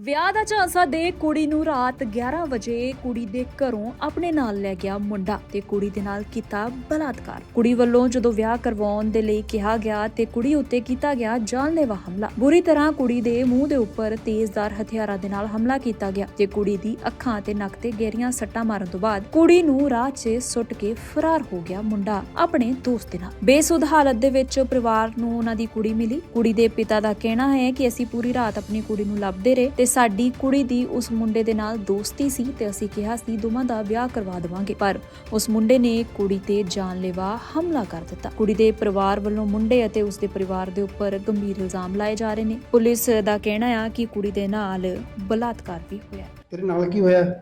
ਵਿਆਹ ਦਾ ਝਾਂਸਾ ਦੇ ਕੁੜੀ ਨੂੰ ਰਾਤ 11 ਵਜੇ ਕੁੜੀ ਦੇ ਘਰੋਂ ਆਪਣੇ ਨਾਲ ਲੈ ਗਿਆ ਮੁੰਡਾ ਤੇ ਕੁੜੀ ਦੇ ਨਾਲ ਕੀਤਾ ਬਲਾਤਕਾਰ। ਕੁੜੀ ਵੱਲੋਂ ਜਦੋਂ ਵਿਆਹ ਕਰਵਾਉਣ ਦੇ ਲਈ ਕਿਹਾ ਗਿਆ ਤੇ ਕੁੜੀ ਉੱਤੇ ਕੀਤਾ ਗਿਆ ਜਾਨਲੇਵਾ ਹਮਲਾ। ਬੁਰੀ ਤਰ੍ਹਾਂ ਕੁੜੀ ਦੇ ਮੂੰਹ ਦੇ ਉੱਪਰ ਤੇਜ਼ਧਾਰ ਹਥਿਆਰਾਂ ਦੇ ਨਾਲ ਹਮਲਾ ਕੀਤਾ ਗਿਆ ਤੇ ਕੁੜੀ ਦੀ ਅੱਖਾਂ ਤੇ ਨੱਕ ਤੇ ਗਹਿਰੀਆਂ ਸੱਟਾਂ ਮਾਰਨ ਤੋਂ ਬਾਅਦ ਕੁੜੀ ਨੂੰ ਰਾਹ 'ਚ ਸੁੱਟ ਕੇ ਫਰਾਰ ਹੋ ਗਿਆ ਮੁੰਡਾ ਆਪਣੇ ਦੋਸਤ ਦੇ ਨਾਲ। ਬੇਸੁੱਧ ਹਾਲਤ ਦੇ ਵਿੱਚ ਪਰਿਵਾਰ ਨੂੰ ਉਹਨਾਂ ਦੀ ਕੁੜੀ ਮਿਲੀ। ਕੁੜੀ ਦੇ ਪਿਤਾ ਦਾ ਕਹਿਣਾ ਹੈ ਕਿ ਅਸੀਂ ਪੂਰੀ ਰਾਤ ਆਪਣੀ ਕੁੜੀ ਨੂੰ ਲੱਭਦੇ ਰਹੇ ਤੇ ਸਾਡੀ ਕੁੜੀ ਦੀ ਉਸ ਮੁੰਡੇ ਦੇ ਨਾਲ ਦੋਸਤੀ ਸੀ ਤੇ ਅਸੀਂ ਕਿਹਾ ਸੀ ਦੋਵਾਂ ਦਾ ਵਿਆਹ ਕਰਵਾ ਦੇਵਾਂਗੇ। ਪਰ ਉਸ ਮੁੰਡੇ ਨੇ ਕੁੜੀ ਤੇ ਜਾਨਲੇਵਾ ਹਮਲਾ ਕਰ ਦਿੱਤਾ। ਕੁੜੀ ਦੇ ਪਰਿਵਾਰ ਵੱਲੋਂ ਮੁੰਡੇ ਅਤੇ ਉਸ ਦੇ ਪਰਿਵਾਰ ਦੇ ਉੱਪਰ ਗੰਭੀਰ ਇਲਜ਼ਾਮ ਲਾਏ ਜਾ ਰਹੇ ਨੇ। ਪੁਲਿਸ ਦਾ ਕਹਿਣਾ ਆ ਕਿ ਕੁੜੀ ਦੇ ਨਾਲ ਬਲਾਤਕਾਰ ਵੀ ਹੋਇਆ। ਤੇਰੇ ਨਾਲ ਕੀ ਹੋਇਆ?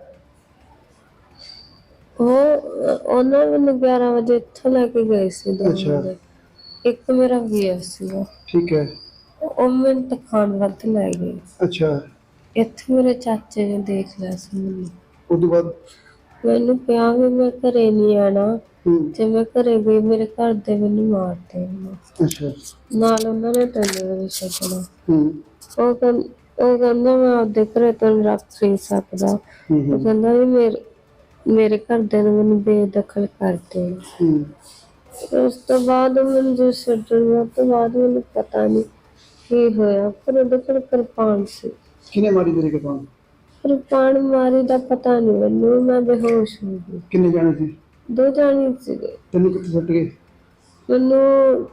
ਉਹ ਉਹਨਾਂ ਮੈਨੂੰ 11 ਵਜੇ ਇੱਥੋਂ ਲੈ ਕੇ ਗਏ ਸੀ ਦੋ ਅੱਛਾ। ਮੁੰਡੇ। ਇੱਕ ਮੇਰਾ ਵੀਰ ਸੀਗਾ। ਠੀਕ ਹੈ। ਉਹ ਮੈਨੂੰ ਤਖਾਨ ਵੱਧ ਲੈ ਗਏ। ਅੱਛਾ। ਇੱਥੇ ਮੇਰੇ ਚਾਚੇ ਨੇ ਦੇਖ ਲਿਆ ਸੀ ਮੈਨੂੰ। ਤੋਂ ਬਾਅਦ? ਮੈਨੂੰ ਕਿਹਾ ਵੀ ਮੈਂ ਘਰੇ ਨਹੀਂ ਆਣਾ। ਹੂੰ। ਜੇ ਮੈਂ ਘਰੇ ਗਈ ਮੇਰੇ ਘਰ ਦੇ ਮੈਨੂੰ ਮਾਰ ਦੇਣਗੇ ਅੱਛਾ। ਨਾਲ ਉਹਨਾਂ ਨੇ ਤੈਨੂੰ ਵੀ ਛੱਡਣਾ। ਹੂੰ। ਉਹ ਕਹਿੰ- ਉਹ ਕਹਿੰਦਾ ਮੈਂ ਆਪਦੇ ਘਰੇ ਤੈਨੂੰ ਰੱਖ ਨਹੀਂ ਸਕਦਾ। ਹੂੰ ਉਹ ਹੂੰ, ਕਹਿੰਦਾ ਵੀ ਮੇਰੇ ਮੇਰੇ ਘਰਦਿਆਂ ਨੇ ਮੈਨੂੰ ਬੇਦਖਲ ਕਰ ਦੇਣਾ ਹੂੰ। ਉਸ ਤੋਂ ਬਾਅਦ ਮੈਨੂੰ ਜੋ ਛੱਡਣ ਤੋਂ ਬਾਅਦ ਮੈਨੂੰ ਪਤਾ ਨਹੀਂ ਕੀ ਹੋਇਆ। ਪਰ ਉਹਦੇ ਕੋਲ ਕਿਰਪਾਨ ਸੀ। ਕਿਹਨੇ ਮਾਰੀ ਤੇਰੇ ਕਿਰਪਾਨ? ਕਿਰਪਾਨ ਮਾਰੀ ਦਾ ਪਤਾ ਨਹੀਂ ਮੈਨੂੰ ਮੈਂ ਬੇਹੋਸ਼ ਹੋ ਗਈ। ਕਿੰਨੇ ਜਾਣੇ ਸੀ? ਦੋ ਜਾਣੇ ਸੀਗੇ। ਤੈਨੂੰ ਕਿੱਥੇ ਸੁੱਟ ਗਏ? ਮੈਨੂੰ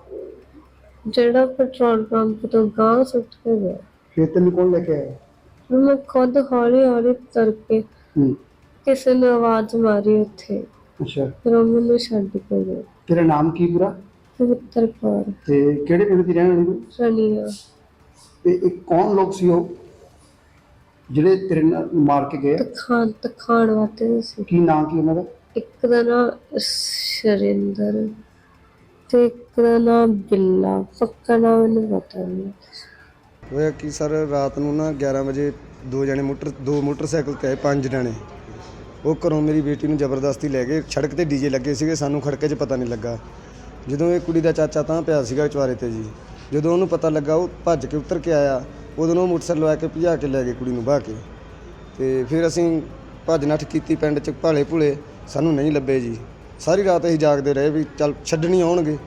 ਜਿਹੜਾ ਪੈਟਰੋਲ ਪੰਪ ਤੋਂ ਗਾਂ ਸੁੱਟ ਕੇ ਗਿਆ। ਫਿਰ ਤੈਨੂੰ ਕੌਣ ਲੈ ਕੇ ਆਇਆ? ਫਿਰ ਮੈਂ ਖੁਦ ਹੌਲੀ ਹੌਲੀ ਤੁਰ ਕੇ ਹੂੰ। ਕਿਸੇ ਨੇ ਆਵਾਜ਼ ਮਾਰੀ ਉੱਥੇ। ਅੱਛਾ। ਫਿਰ ਉਹ ਮੈਨੂੰ ਛੱਡ ਕੇ ਗਏ। ਤੇਰਾ ਨਾਮ ਕੀ ਪੂਰਾ? ਪਵਿੱਤਰ ਕੌਰ। ਤੇ ਕਿਹੜੇ ਪਿੰਡ ਦੀ ਰਹਿਣ ਵਾਲੀ ਤੂੰ? ਰਣੀਆ। ਤੇ ਇਹ ਕੌਣ ਲੋਕ ਸੀ ਉਹ? ਜਿਹੜੇ ਤੇਰੇ ਨਾਲ ਮਾਰ ਕੇ ਗਏ ਤਖਾਨ ਤਖਾਨ ਵਾਤੇ ਸੀ। ਕੀ ਨਾਂ ਕੀ ਉਹਨਾਂ ਦਾ? ਇੱਕ ਦਾ ਨਾਮ ਸ਼ਰਿੰਦਰ ਤੇ ਇੱਕ ਦਾ ਨਾਮ ਬਿੱਲਾ। ਪੱਕਾ ਨਾਮ ਮੈਨੂੰ ਪਤਾ ਨਹੀਂ। ਹੋਇਆ ਕਿ ਸਰ? ਰਾਤ ਨੂੰ ਨਾ 11 ਵਜੇ ਦੋ ਜਣੇ ਮੋਟਰ ਦੋ ਮੋਟਰਸਾਈਕਲ ਤੇ ਆਏ ਪੰਜ ਜਣੇ। ਉਹ ਘਰੋਂ ਮੇਰੀ ਬੇਟੀ ਨੂੰ ਜ਼ਬਰਦਸਤੀ ਲੈ ਗਏ। ਸੜਕ ਤੇ ਡੀਜੇ ਲੱਗੇ ਸੀਗੇ ਸਾਨੂੰ ਖੜਕੇ 'ਚ ਪਤਾ ਨਹੀਂ ਲੱਗਾ। ਜਦੋਂ ਇਹ ਕੁੜੀ ਦਾ ਚਾਚਾ ਤਾਂ ਪਿਆ ਸੀਗਾ ਚਵਾਰੇ ਤੇ ਜੀ। ਜਦੋਂ ਉਹਨੂੰ ਪਤਾ ਲੱਗਾ ਉਹ ਭੱਜ ਕੇ ਉਤਰ ਕੇ ਆਇਆ। ਉਦੋਂ ਉਹ ਮੋਟਰਸਾਈਕਲ ਲਵਾ ਕੇ ਭਜਾ ਕੇ ਲੈ ਗਏ ਕੁੜੀ ਨੂੰ ਬਾਹ ਕੇ। ਤੇ ਫਿਰ ਅਸੀਂ ਭੱਜ ਨੱਠ ਕੀਤੀ ਪਿੰਡ 'ਚ ਭਾਲੇ ਭੁਲੇ, ਸਾਨੂੰ ਨਹੀਂ ਲੱਭੇ ਜੀ। ਸਾਰੀ ਰਾਤ ਅਸੀਂ ਜਾਗਦੇ ਰਹੇ ਵੀ ਚੱਲ ਛੱਡਣੀ ਆਉਣਗੇ,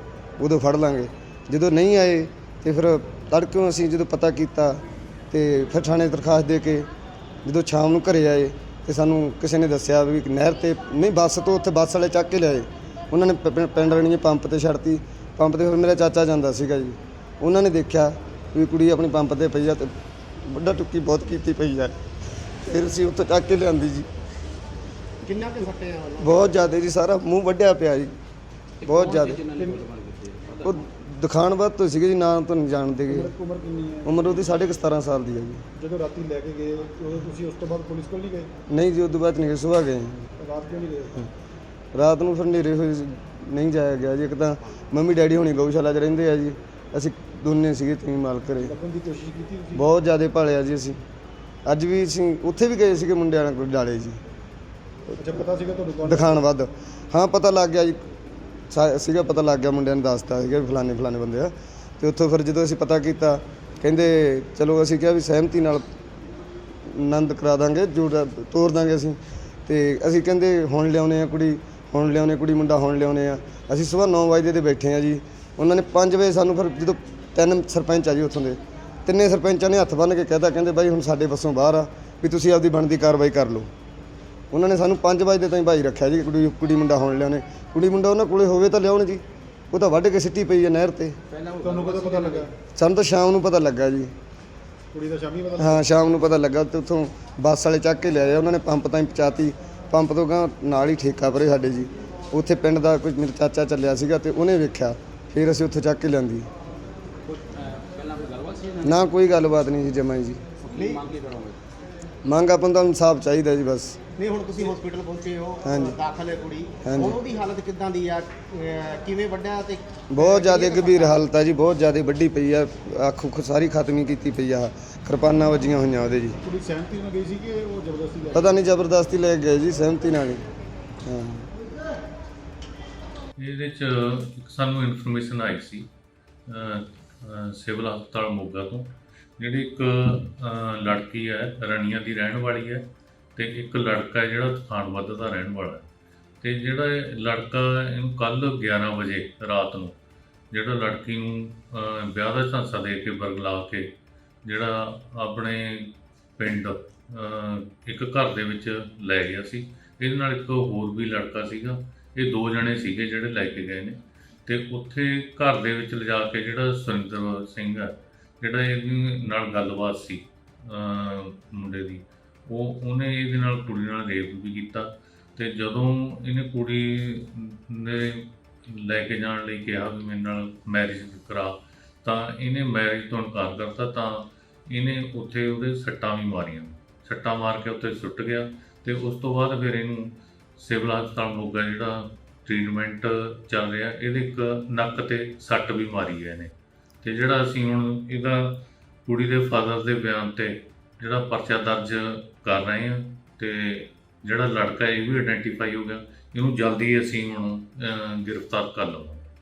ਉਦੋਂ ਫੜ ਲਾਂਗੇ। ਜਦੋਂ ਨਹੀਂ ਆਏ ਤੇ ਫਿਰ ਤੜਕਿਓਂ ਅਸੀਂ ਜਦੋਂ ਪਤਾ ਕੀਤਾ ਤੇ ਫਿਰ ਥਾਣੇ ਦਰਖਾਸਤ ਦੇ ਕੇ ਜਦੋਂ ਸ਼ਾਮ ਨੂੰ ਘਰੇ ਆਏ ਤੇ ਸਾਨੂੰ ਕਿਸੇ ਨੇ ਦੱਸਿਆ ਵੀ ਨਹਿਰ ਤੇ, ਨਹੀਂ ਬੱਸ ਤੋਂ ਉੱਥੇ ਬੱਸ ਵਾਲੇ ਚੱਕ ਕੇ ਲਿਆਏ। ਉਹਨਾਂ ਨੇ ਪ- ਪਿੰਡ ਰਣੀਏ ਪੰਪ ਤੇ ਛੱਡਤੀ। ਪੰਪ ਤੇ ਫਿਰ ਮੇਰਾ ਚਾਚਾ ਜਾਂਦਾ ਸੀਗਾ ਜੀ। ਉਹਨਾਂ ਨੇ ਦੇਖਿਆ ਵੀ ਕੁੜੀ ਆਪਣੀ ਪੰਪ ਤੇ ਪਈ ਆ ਤੇ ਵੱਡਾ ਟੁੱਕੀ ਬਹੁਤ ਕੀਤੀ ਪਈ ਆ। ਫਿਰ ਅਸੀਂ ਉੱਥੇ ਚੱਕ ਕੇ ਲਿਆਂਦੀ ਜੀ। ਕਿੰਨਾ ਕੁ ਸੱਟੇ ਆ ਬਹੁਤ ਜ਼ਿਆਦਾ ਜੀ ਸਾਰਾ ਮੂੰਹ ਵੱਢਿਆ ਪਿਆ ਜੀ। ਬਹੁਤ ਜ਼ਿਆਦਾ। ਉਹ ਦਿਖਾਣ ਬਾਅਦ ਤੋਂ ਸੀਗੇ ਜੀ ਨਾਂ ਤੋਂ ਨਹੀਂ ਜਾਣਦੇ ਗੇ। ਉਮਰ ਕਿੰਨੀ ਹੈ? ਉਮਰ ਉਹਦੀ ਸਾਢੇ ਕੁ 17 ਸਾਲ ਦੀ ਹੈ ਜੀ। ਜਦੋਂ ਰਾਤੀ ਲੈ ਕੇ ਗਏ ਉਦੋਂ ਤੁਸੀਂ ਉਸ ਤੋਂ ਬਾਅਦ ਪੁਲਿਸ ਕੋਲ ਨਹੀਂ ਗਏ? ਨਹੀਂ ਜੀ ਉਦੋਂ ਬਾਅਦ ਨਹੀਂ ਗਏ ਸੁਬਾਹ ਗਏ। ਰਾਤ ਕਿਉਂ ਨਹੀਂ ਗਏ ਰਾਤ ਨੂੰ ਫਿਰ ਹਨੇਰੇ ਹੋਏ ਨਹੀਂ ਜਾਇਆ ਗਿਆ ਜੀ। ਇੱਕ ਤਾਂ ਮੰਮੀ ਡੈਡੀ ਹੁਣੀ ਗਊਸ਼ਾਲਾ 'ਚ ਰਹਿੰਦੇ ਆ ਜੀ। ਅਸੀਂ ਦੋਨੇ ਸੀਗੇ ਤੀ ਮਾਲ ਘਰੇ ਲੱਭਣ ਦੀ ਕੋਸ਼ਿਸ਼ ਕੀਤੀ ਤੁਸੀਂ ਬਹੁਤ ਜ਼ਿਆਦਾ ਭਾਲਿਆ ਜੀ ਅਸੀਂ। ਅੱਜ ਵੀ ਅਸੀਂ ਉੱਥੇ ਵੀ ਗਏ ਸੀਗੇ ਮੁੰਡਿਆਂ ਨਾਲ ਕੋਈ ਡਾਲੇ ਜੀ। ਅੱਛਾ ਪਤਾ ਸੀਗਾ ਤੁਹਾਨੂੰ ਕੌਣ ਦਿਖਾਣ ਵੱਧ। ਹਾਂ ਪਤਾ ਲੱਗ ਗਿਆ ਜੀ। ਸਾ- ਸੀਗਾ ਪਤਾ ਲੱਗ ਗਿਆ ਮੁੰਡਿਆਂ ਨੇ ਦੱਸਤਾ ਸੀਗਾ ਵੀ ਫਲਾਣੇ ਫਲਾਣੇ ਬੰਦੇ ਆ। ਤੇ ਉੱਥੋਂ ਫਿਰ ਜਦੋਂ ਅਸੀਂ ਪਤਾ ਕੀਤਾ ਕਹਿੰਦੇ ਚਲੋ ਅਸੀਂ ਕਿਹਾ ਵੀ ਸਹਿਮਤੀ ਨਾਲ ਆਨੰਦ ਕਰਾ ਦਾਂਗੇ ਜੋੜ ਤੋਰ ਦਾਂਗੇ ਅਸੀਂ। ਤੇ ਅਸੀਂ ਕਹਿੰਦੇ ਹੁਣ ਲਿਆਉਨੇ ਆ ਕੁੜੀ ਹੁਣ ਲਿਆਉਨੇ ਕੁੜੀ ਮੁੰਡਾ ਹੁਣ ਲਿਆਉਨੇ ਆ। ਅਸੀਂ ਸਵੇਰ 9 ਵਜੇ ਦੇ ਬੈਠੇ ਆ ਜੀ। ਉਹਨਾਂ ਨੇ 5 ਵਜੇ ਸਾਨੂੰ ਫਿਰ ਜਦੋਂ ਤਿੰਨ ਸਰਪੰਚ ਆ ਜੀ ਉੱਥੋਂ ਦੇ। ਤਿੰਨੇ ਸਰਪੰਚਾਂ ਨੇ ਹੱਥ ਬੰਨ੍ਹ ਕੇ ਕਹਿਤਾ ਕਹਿੰਦੇ ਬਾਈ ਹੁਣ ਸਾਡੇ ਵੱਸੋਂ ਬਾਹਰ ਆ ਵੀ ਤੁਸੀਂ ਆਪਦੀ ਬਣਦੀ ਕਾਰਵਾਈ ਕਰ ਲਓ। ਉਹਨਾਂ ਨੇ ਸਾਨੂੰ 5 ਵਜੇ ਤਾਈਂ ਭਾਈ ਰੱਖਿਆ ਜੀ ਕੁੜੀ ਕੁੜੀ ਮੁੰਡਾ ਹੋਣ ਲਿਆਉਣੇ ਕੁੜੀ ਮੁੰਡਾ ਉਹਨਾਂ ਕੋਲੇ ਹੋਵੇ ਤਾਂ ਲਿਆਉਣ ਜੀ। ਉਹ ਤਾਂ ਵੱਢ ਕੇ ਸਿੱਟੀ ਪਈ ਹੈ ਨਹਿਰ ਤੇ। ਤੁਹਾਨੂੰ ਕਦੋਂ ਪਤਾ ਲੱਗਾ? ਸਾਨੂੰ ਤਾਂ ਸ਼ਾਮ ਨੂੰ ਪਤਾ ਲੱਗਾ ਜੀ। ਕੁੜੀ ਦਾ ਸ਼ਾਮੀ ਪਤਾ ਹਾਂ ਸ਼ਾਮ ਨੂੰ ਪਤਾ ਲੱਗਾ ਤੇ ਉੱਥੋਂ ਬੱਸ ਵਾਲੇ ਚੱਕ ਕੇ ਲੈ ਆਏ। ਉਹਨਾਂ ਨੇ ਪੰਪ ਤਾਈਂ ਪਹੁੰਚਾਤੀ। ਪੰਪ ਤੋਂ ਗਾਂ ਨਾਲ ਹੀ ਠੇਕਾ ਪਰੇ ਸਾਡੇ ਜੀ। ਉੱਥੇ ਪਿੰਡ ਦਾ ਕੋਈ ਮੇਰਾ ਚਾਚਾ ਚੱਲਿਆ ਸੀਗਾ ਤੇ ਉਹਨੇ ਵੇਖਿਆ। ਫਿਰ ਅਸੀਂ ਉੱਥੋਂ ਚੱਕ ਕੇ ਲਿਆਂਦੀ। ਨਾ ਕੋਈ ਗੱਲਬਾਤ ਨਹੀਂ ਜੀ ਜਮਾਂ ਜੀ। ਮੰਗ ਆਪਾਂ ਨੂੰ ਤਾਂ ਇਨਸਾਫ ਚਾਹੀਦਾ ਜੀ ਬਸ। ਨਹੀਂ ਹੁਣ ਤੁਸੀਂ ਹਸਪੀਟਲ ਪਹੁੰਚੇ ਹੋ ਹਾਂਜੀ। ਦਾਖਲ ਹੈ ਕੁੜੀ। ਹਾਂਜੀ। ਹੁਣ ਉਹਦੀ ਹਾਲਤ ਕਿੱਦਾਂ ਦੀ ਆ? ਅਹ ਕਿਵੇਂ ਵੱਡਿਆ ਤੇ ਬਹੁਤ ਜ਼ਿਆਦਾ ਗੰਭੀਰ ਹਾਲਤ ਆ ਜੀ ਬਹੁਤ ਜ਼ਿਆਦਾ ਵੱਡੀ ਪਈ ਆ ਅੱਖ ਉੱਖ ਸਾਰੀ ਖਤਮ ਕੀਤੀ ਪਈ ਆ ਕਿਰਪਾਨਾਂ ਵੱਜੀਆਂ ਹੋਈਆਂ ਉਹਦੇ ਜੀ। ਕੁੜੀ ਸਹਿਮਤੀ ਨਾਲ ਗਈ ਸੀ ਕਿ ਉਹ ਜ਼ਬਰਦਸਤੀ ਲੈ ਪਤਾ ਨਹੀਂ ਜ਼ਬਰਦਸਤੀ ਲੈ ਕੇ ਗਏ ਜੀ ਸਹਿਮਤੀ ਨਾਲ ਹੀ। ਹਾਂ। ਇਹਦੇ ਚ ਇੱਕ ਸਾਨੂੰ ਇਨਫੋਰਮੇਸ਼ਨ ਆਈ ਸੀ ਸਿਵਲ ਹਸਪਤਾਲ ਮੋਗਾ ਤੋਂ। ਜਿਹੜੀ ਇੱਕ ਲੜਕੀ ਹੈ, ਰਣੀਆਂ ਦੀ ਰਹਿਣ ਵਾਲੀ ਹੈ ਤੇ ਇੱਕ ਲੜਕਾ ਜਿਹੜਾ ਤਖਾਨਬੱਧ ਦਾ ਰਹਿਣ ਵਾਲਾ ਹੈ। ਤੇ ਜਿਹੜਾ ਲੜਕਾ ਇਹਨੂੰ ਕੱਲ 11 ਵਜੇ ਰਾਤ ਨੂੰ ਜਿਹੜਾ ਲੜਕੀ ਨੂੰ ਵਿਆਹ ਦਾ ਝਾਂਸਾ ਦੇ ਕੇ ਬਰਗਲਾ ਕੇ ਜਿਹੜਾ ਆਪਣੇ ਪਿੰਡ ਇੱਕ ਘਰ ਦੇ ਵਿੱਚ ਲੈ ਗਿਆ ਸੀ। ਇਹਦੇ ਨਾਲ ਇੱਕ ਹੋਰ ਵੀ ਲੜਕਾ ਸੀਗਾ। ਇਹ ਦੋ ਜਣੇ ਸੀਗੇ ਜਿਹੜੇ ਲੈ ਕੇ ਗਏ ਨੇ। ਤੇ ਉੱਥੇ ਘਰ ਦੇ ਵਿੱਚ ਲਿਜਾ ਕੇ ਜਿਹੜਾ ਸੁਰਿੰਦਰ ਸਿੰਘ ਹੈ, ਜਿਹੜਾ ਇਹਦੀ ਨਾਲ ਗੱਲਬਾਤ ਸੀ ਮੁੰਡੇ ਦੀ, ਉਹ ਉਹਨੇ ਇਹਦੇ ਨਾਲ ਕੁੜੀ ਨਾਲ ਰੇਪ ਵੀ ਕੀਤਾ ਤੇ ਜਦੋਂ ਇਹਨੇ ਕੁੜੀ ਨੇ ਲੈ ਕੇ ਜਾਣ ਲਈ ਕਿਹਾ ਵੀ ਮੇਰੇ ਨਾਲ ਮੈਰਿਜ ਕਰਾ, ਤਾਂ ਇਹਨੇ ਮੈਰਿਜ ਤੋਂ ਇਨਕਾਰ ਕਰਤਾ, ਤਾਂ ਇਹਨੇ ਉੱਥੇ ਉਹਦੇ ਸੱਟਾਂ ਵੀ ਮਾਰੀਆਂ। ਸੱਟਾਂ ਮਾਰ ਕੇ ਉੱਥੇ ਸੁੱਟ ਗਿਆ ਤੇ ਉਸ ਤੋਂ ਬਾਅਦ ਫਿਰ ਇਹਨੂੰ ਸਿਵਲ ਹਸਪਤਾਲ ਮੋਗਾ ਜਿਹੜਾ ਟ੍ਰੀਟਮੈਂਟ ਚੱਲ ਰਿਹਾ, ਇਹਦੇ ਇੱਕ ਨੱਕ ਤੇ ਸੱਟ ਵੀ ਮਾਰੀ ਹੈ ਇਹਨੇ। ਤੇ ਜਿਹੜਾ ਅਸੀਂ ਹੁਣ ਇਹਦਾ ਕੁੜੀ ਦੇ ਫਾਦਰ ਦੇ ਬਿਆਨ ਤੇ ਜਿਹੜਾ ਪਰਚਾ ਦਰਜ ਕਰ ਰਹੇ ਹਾਂ ਤੇ ਜਿਹੜਾ ਲੜਕਾ ਇਹ ਵੀ ਆਇਡੈਂਟੀਫਾਈ ਹੋ ਗਿਆ, ਇਹਨੂੰ ਜਲਦੀ ਅਸੀਂ ਹੁਣ ਗ੍ਰਿਫਤਾਰ ਕਰ ਲਵਾਂਗੇ।